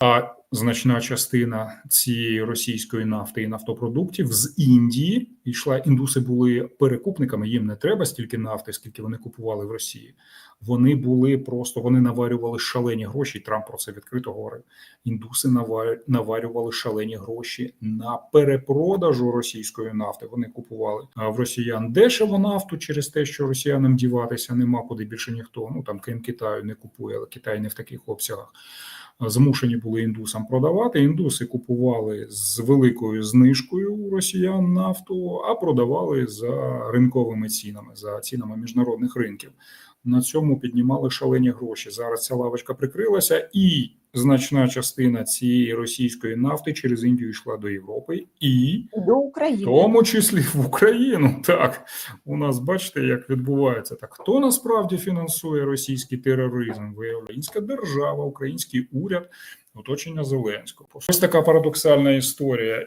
А значна частина цієї російської нафти і нафтопродуктів з Індії йшла. Індуси були перекупниками. Їм не треба стільки нафти, скільки вони купували в Росії. Вони були просто вони наварювали шалені гроші. Трамп про це відкрито говорив. Індуси наварювали шалені гроші на перепродажу російської нафти. Вони купували в росіян дешево нафту через те, що росіянам діватися нема куди більше ніхто. Ну там крім Китаю не купує, але Китай не в таких обсягах. Змушені були індусам продавати. Індуси купували з великою знижкою у росіян нафту, а продавали за ринковими цінами, за цінами міжнародних ринків. На цьому піднімали шалені гроші. Зараз ця лавочка прикрилася, і значна частина цієї російської нафти через Індію йшла до Європи і До в України. тому числі в Україну. Так у нас бачите, як відбувається так. Хто насправді фінансує російський тероризм? Виявляється, українська держава, український уряд, оточення Зеленського. Ось така парадоксальна історія.